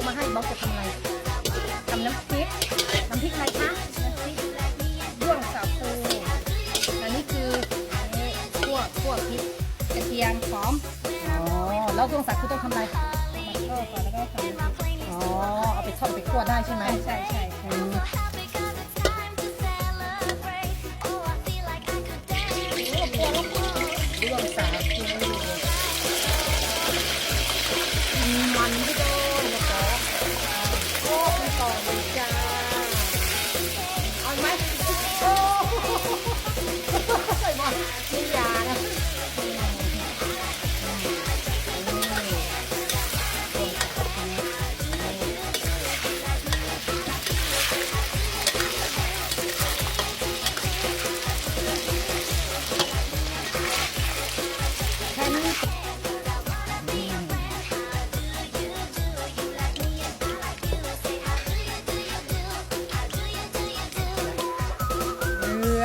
ด้วงสาคูมาให้บ้องจะทำอะไรทำน้ำพริกน้ำพริกอะไรคะน้ำพริกด้วงสาคูอันนี้คือขั่วขั่วพริกกระเทียมหอมอ๋อแล้วด้วงสาคูต้องทำอะไรมาทอดก่อนแล้วก็ทำอ๋อเอาไปทอดไปคั่วได้ใช่ไหมใช่ใช่อืม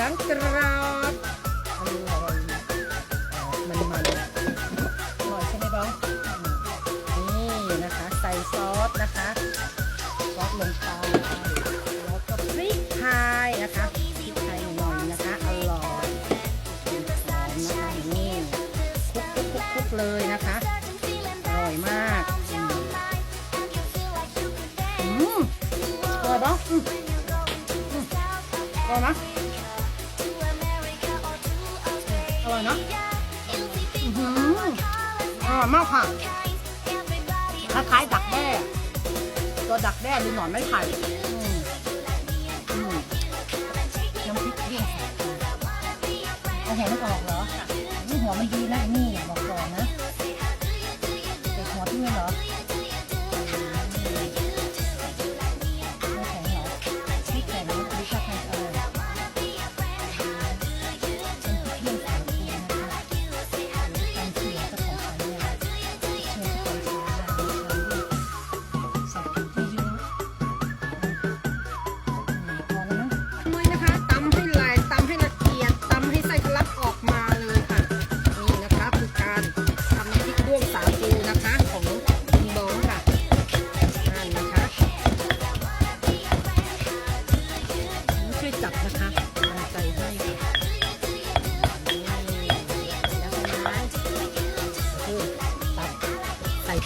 องกรอบอร่อยมันมันอร่อยใช่ไหมบ้องนี่นะคะ ใส่ซอสนะคะ ซอสลงไปแล้วก็พริกไทยนะคะพริกไทยหน่อยนะคะ อร่อยหอมนะคะนี่คลุกคุกคุกคุกเลยนะคะ อร่อยมากอืมอร่อยบ้องอืมอืมอร่อยนะอ ร่อยนะอือหืออร่อยมากค่ะคล้ายๆดักแด้ตัวดักแด้หรือหนอนไม้ไผ่น้ำพริกเลี่ยงเอาหัวมันออกเหรอนี่หัวมันดีนะนี่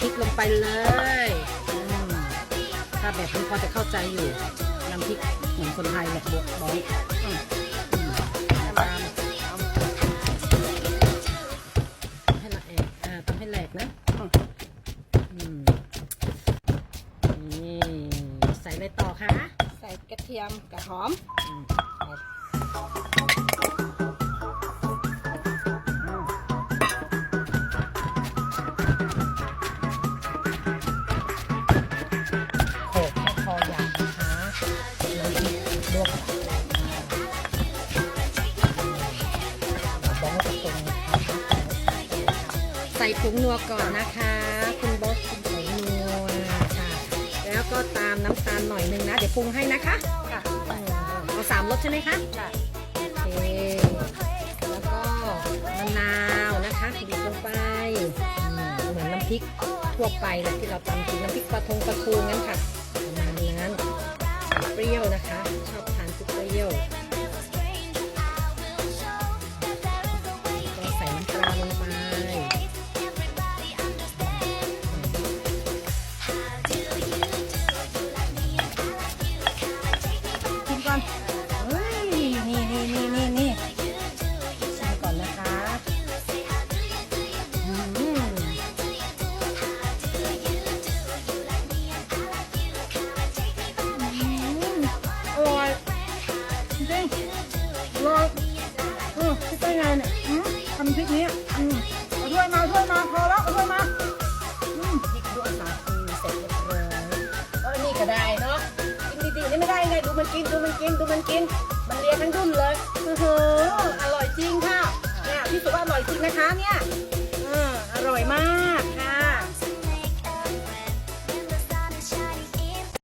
พริกลงไปเลยอืมถ้าแบบนี้พอจะเข้าใจอยู่น้ำพริกเหมือนคนไทยแหละบวกบอยอืมอืมตามให้ละเอกอ่าต้องให้แหลกนะอืมอืมนี่ใส่อะไรต่อคะ ใส่กระเทียมกับหอม ผงนัวก่อนนะคะ คุณบอสคุณใส่นัวค่ะ แล้วก็ตามน้ำตาลหน่อยนึงนะ เดี๋ยวปรุงให้นะคะค่ะอืมเอาสามรสใช่ไหมคะค่ะโอเคแล้วก็มะนาวนะคะบีบลงไปอืมเหมือนน้ำพริกทั่วไปแหละที่เราตำกินน้ำพริกปลาทงปลาทูงั้นค่ะประมาณนั้นเปรี้ยวนะคะ ชอบทานซุปเปรี้ยว ได้ไงเนี่ยอืมทำพริกนี้อืมเอาถ้วยมาเอาถ้วยมาพอแล้วเอาถ้วยมาอืมพริกดวงสาคูเสร็จเรียบร้อยเออนี่ก็ได้เนาะกินดีๆนี่ไม่ได้ไงดูมันกินดูมันกินดูมันกิน มันเลียทั้งดุนเลยเอออร่อยจริงค่ะเนี่ยพี่สุว่าอร่อยจริงนะคะเนี่ย